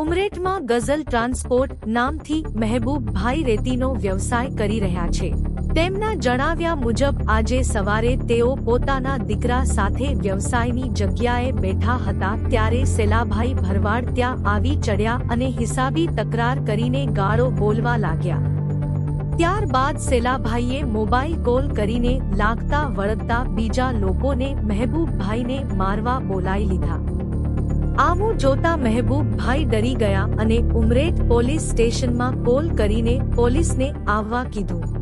ઉમરેઠમાં ગઝલ transport નામથી મહેબૂબભાઈ રેતીનો વ્યવસાય કરી રહ્યા છે. તેમના જણાવ્યા મુજબ આજે સવારે તેઓ પોતાના દીકરા સાથે વ્યવસાયની જગ્યાએ બેઠા હતા ત્યારે સેલાભાઈ ભરવાડ ત્યાં આવી ચડ્યા અને હિસાબી તકરાર કરીને ગાળો બોલવા લાગ્યા. ત્યારબાદ સેલાભાઈએ મોબાઈલ કોલ કરીને લાગતા વળગતા બીજા લોકોને મહેબૂબભાઈને મારવા બોલાવી લીધા. આવું જોતા મહેબૂબભાઈ ડરી ગયા અને ઉમરેઠ પોલીસ સ્ટેશનમાં કોલ કરીને પોલીસને આવવા કીધું.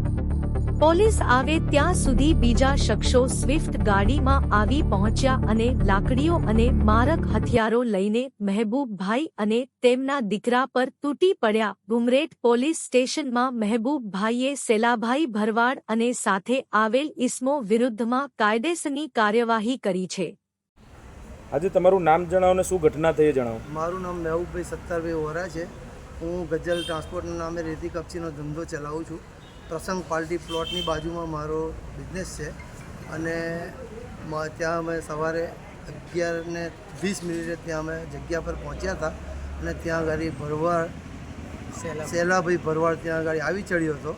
પોલીસ આવે ત્યાં સુધી બીજા શખ્સો સ્વિફ્ટ ગાડીમાં આવી પહોંચ્યા અને લાકડીઓ અને મારક હથિયારો લઈને મહેબૂબભાઈ અને તેમના દીકરા પર તૂટી પડ્યા. ગુમરેટ પોલીસ સ્ટેશનમાં મહેબૂબભાઈએ સેલાભાઈ ભરવાડ અને સાથે આવેલ ઇસમો વિરુદ્ધમાં કાયદેસરની કાર્યવાહી કરી છે. આજે તમારું નામ જણાવો ને શું ઘટના થઈ જણાવો. મારું નામ મહેબૂબભાઈ સત્તારભાઈ વોરા છે. હું ગઝલ ટ્રાન્સપોર્ટના નામે રેતી કપચીનો ધંધો ચલાવું છું. પ્રસંગ પાલટી પ્લોટની બાજુમાં મારો બિઝનેસ છે. અને ત્યાં અમે સવારે અગિયાર ને વીસ મિનિટે ત્યાં અમે જગ્યા પર પહોંચ્યા હતા. અને ત્યાં આગળ ભરવાડ સેલાભાઈ. ભરવાડ ત્યાં આગળ આવી ચડ્યો હતો.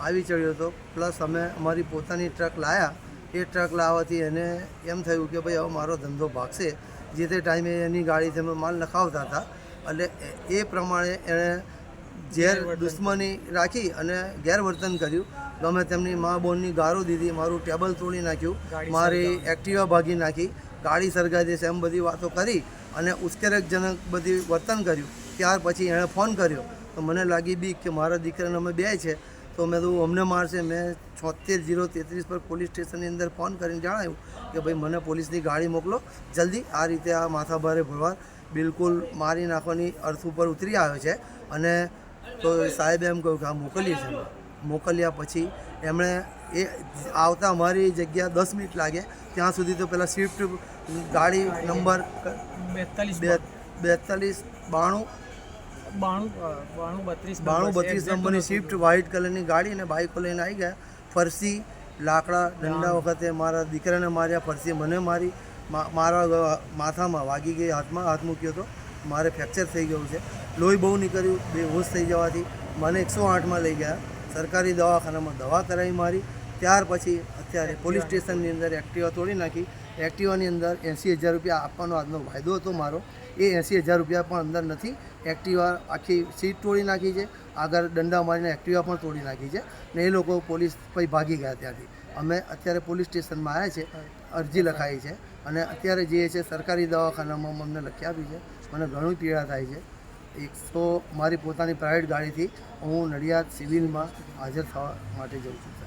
આવી ચડ્યો હતો. પ્લસ અમે અમારી પોતાની ટ્રક લાયા. એ ટ્રક લાવવાથી એને એમ થયું કે ભાઈ હવે મારો ધંધો ભાગશે. જે તે ટાઈમે એની ગાડીથી અમે માલ નખાવતા હતા. એટલે એ- એ પ્રમાણે એણે ઝેર દુશ્મની રાખી અને ગેરવર્તન કર્યું. ગમે તેમની મા બોનની ગારો દીધી મારું ટેબલ તોડી નાખ્યું મારી એક્ટિવા ભાગી નાખી ગાડી સળગાવી દેશે એમ બધી વાતો કરી અને ઉશ્કેરકજનક બધી વર્તન કર્યું. ત્યાર પછી એણે ફોન કર્યો. તો મને લાગી બીક કે મારા દીકરાને અમે બે છે. તો મેં તો અમને મારશે. મેં છોતેર જીરો તેત્રીસ પર પોલીસ સ્ટેશનની અંદર ફોન કરીને જણાવ્યું કે ભાઈ મને પોલીસની ગાડી મોકલો. જલ્દી. આ રીતે આ માથાભારે ભરવા બિલકુલ મારી નાખવાની અર્થ ઉપર ઉતરી આવ્યો છે. અને તો સાહેબે એમ કહ્યું કે આ મોકલીએ છે. મોકલ્યા પછી એમણે એ આવતા અમારી જગ્યા દસ મિનિટ લાગે ત્યાં સુધી તો પેલા સ્વિફ્ટ ગાડી નંબર બેતાલીસ બેતાલીસ બાણું બાણું બત્રીસ બાણું બત્રીસ નંબરની સ્વિફ્ટ વ્હાઇટ કલરની ગાડી અને બાઇકો લઈને આવી ગયા. ફરસી લાકડા દંડા વખતે મારા દીકરાને માર્યા ફરસી મને મારી. મારા માથામાં વાગી ગઈ હાથમાં હાથ મૂક્યો હતો મારે ફ્રેક્ચર થઈ ગયું છે. લોહી બહુ નીકળ્યું બેહોશ થઈ જવાથી. મને એકસો આઠમાં લઈ ગયા. સરકારી દવાખાનામાં દવા કરાવી મારી. ત્યાર પછી અત્યારે પોલીસ સ્ટેશનની અંદર એક્ટિવા તોડી નાખી. એક્ટિવાની અંદર એંસી હજાર રૂપિયા આપવાનો આજનો વાયદો હતો મારો. એ એંસી હજાર રૂપિયા પણ અંદર નથી. એક્ટિવા આખી સીટ તોડી નાખી છે. આગળ દંડા મારીને એક્ટિવા પણ તોડી નાખી છે. ને એ લોકો પોલીસ પછી ભાગી ગયા ત્યાંથી. અમે અત્યારે પોલીસ સ્ટેશનમાં આવ્યા છે અરજી લખાઈ છે. અને અત્યારે જે છે સરકારી દવાખાનામાં અમને લખી આપી છે. મને ઘણું પીડા થાય છે. એકસો મારી પોતાની પ્રાઇવેટ ગાડીથી હું નડિયાદ સિવિલમાં હાજર થવા માટે જઉં છું